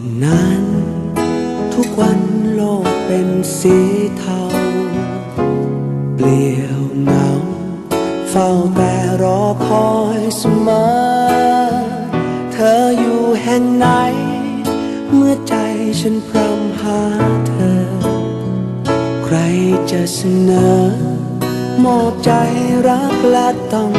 อนนั้น ทุกวันโลกเป็นสีเทา เปลี่ยวเงา เฝ้าแต่รอคอยเสมอ เธออยู่แห่งไหน เมื่อใจฉันพรำหาเธอ ใครจะเสนอมอบใจรักและต้อง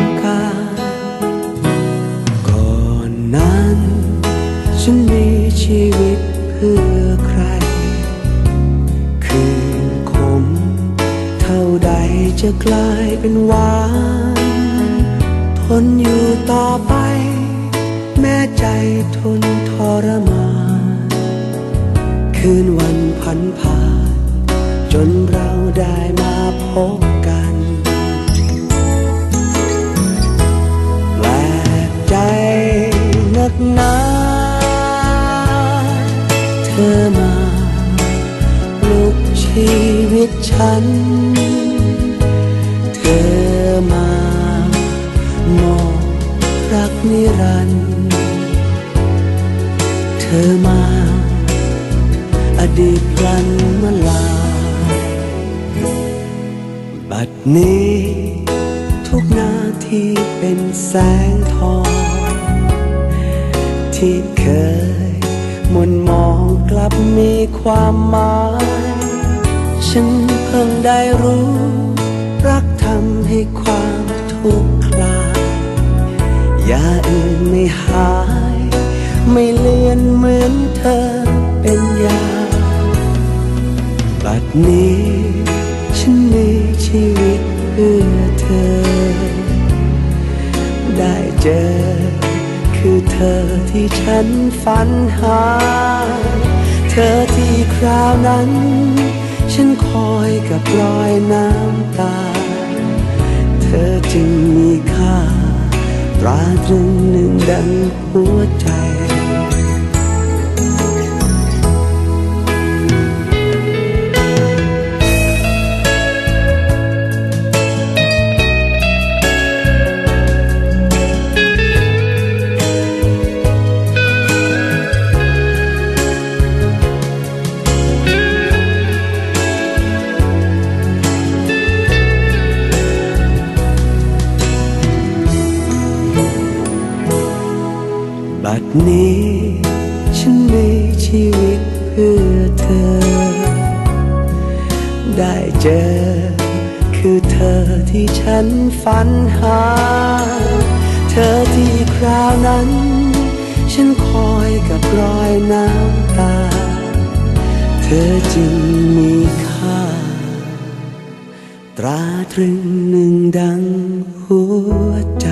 ชีวิตเพื่อใคร คืนคมเท่าใดจะกลายเป็นหวาน ทนอยู่ต่อไป แม้ใจทนทรมาน คืนวันพันผ่าน จนเราได้มาพบ วิตฉัน เธอมามอบรักนิรันดร์เธอมา อดีตพลันเมื่อลา บัดนี้ทุกนาทีเป็นแสงทอง ที่เคยมนมองกลับมีความหมาย ได้รู้ รักทำให้ความทุกข์คลายยาอื่นไม่หาย ไม่เลือนเหมือนเธอเป็นยา บัดนี้ฉันมีชีวิตเพื่อเธอ ได้เจอ คือเธอที่ฉันฝันหา เธอที่คราวนั้น ฉันคอย กับรอยน้ำตา เธอจึงมีค่า ตราตรึงหนึ่งดังหัวใจ ดนี้ ฉันมีชีวิตเพื่อเธอ ได้เจอ คือเธอที่ฉันฝันหา เธอที่คราวนั้น ฉันคอยกับรอยน้ำตา เธอจึงมีค่า ตราตรึงหนึ่งดังหัวใจ